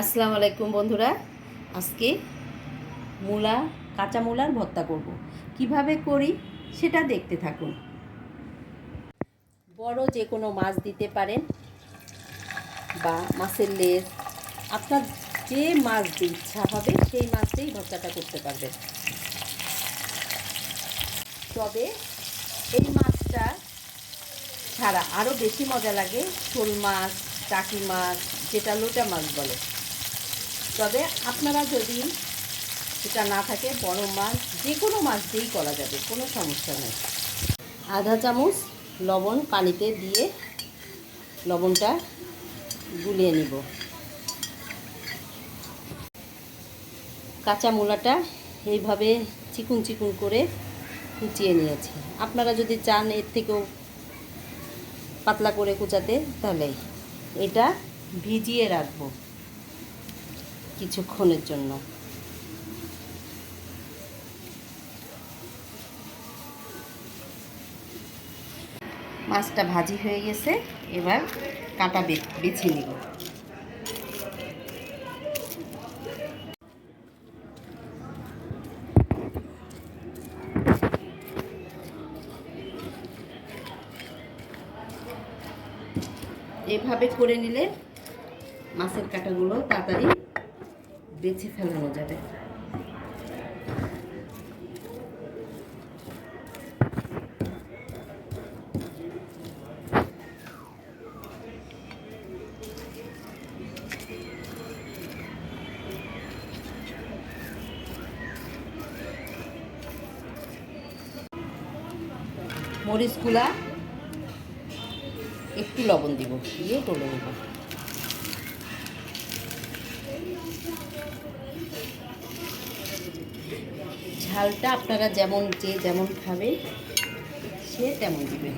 আসসালামু আলাইকুম বন্ধুরা। আজকে মূলা, কাঁচা মূলার ভর্তা করব। কীভাবে করি সেটা দেখতে থাকুন। বড় যে কোনো মাছ দিতে পারেন বা মাছের লেজ, আপনার যে মাছ দিয়ে ইচ্ছা হবে সেই মাছ দিয়েই ভর্তাটা করতে পারবেন। তবে এই মাছটা ছাড়া আরও বেশি মজা লাগে শোল মাছ, টাকি মাছ, যেটা লোটা মাছ বলে। তবে আপনারা যদি সেটা না থাকে, বড় মাছ, যে কোনো মাছ দিয়েই করা যাবে, কোনো সমস্যা নেই। আধা চামচ লবণ পানিতে দিয়ে লবণটা গুলিয়ে নিব। কাঁচা মূলাটা এইভাবে চিকুন চিকুন করে কুচিয়ে নিয়েছি। আপনারা যদি চান এর থেকেও পাতলা করে কুচাতে, তাহলে এটা ভিজিয়ে রাখব। কিছুক্ষণের জন্য। মাছটা ভাজি হয়ে গেছে, এবার কাটা বেছে নিব। এভাবে করে নিলে মাছের কাঁটাগুলো তাড়াতাড়ি বেছে ফেলানো যাবে। মরিচগুলা একটু লবণ দিব দিয়ে টলে নেব ঝালটা আপনারা যেমন যে যেমন খাবে, সে তেমন দিবেন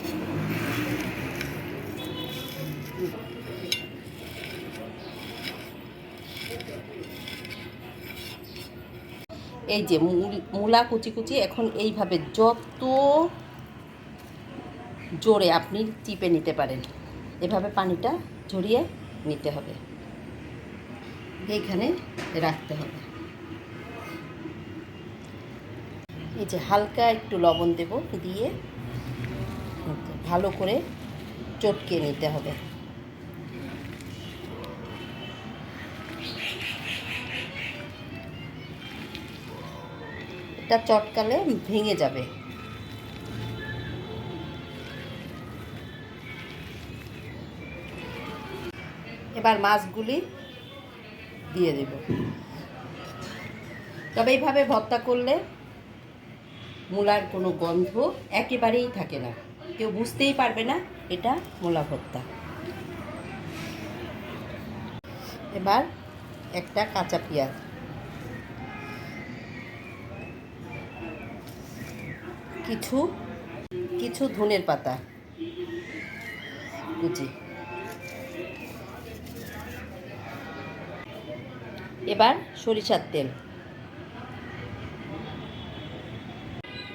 এই যে মূল- মূলা কুচি কুচি, এখন এইভাবে যত জোরে আপনি চিপে নিতে পারেন, এভাবে পানিটা ঝরিয়ে নিতে হবে। এইখানে রাখতে হবে। এই যে হালকা একটু লবণ দেব দিয়ে ভালো করে চটকে নিতে হবে। এটা চটকালে ভেঙে যাবে। এবার মাছগুলি দিয়ে দেব। তবে এইভাবে ভর্তা করলে মূলার কোনো গন্ধ একেবারেই থাকে না। কেউ বুঝতেই পারবে না এটা মূলা ভর্তা। এবার একটা কাঁচা পেঁয়াজ। কিছু কিছু ধনের পাতা। কুচি। এবার সরিষার তেল।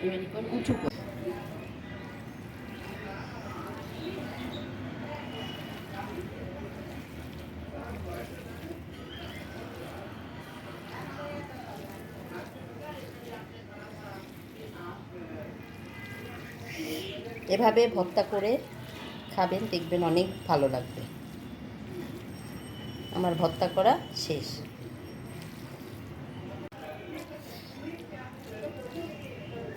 উঁচু করে এভাবে ভর্তা করে খাবেন দেখবেন অনেক ভালো লাগবে। আমার ভর্তা করা শেষ।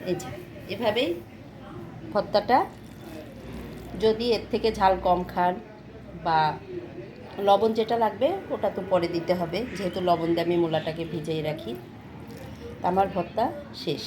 এই যে, এভাবেই ভর্তাটা। যদি এর থেকে ঝাল কম খান বা লবণ যেটা লাগবে, ওটা তো পরে দিতে হবে। যেহেতু লবণ দিয়ে আমি মূলাটাকে ভিজিয়ে রাখি। আমার ভর্তা শেষ।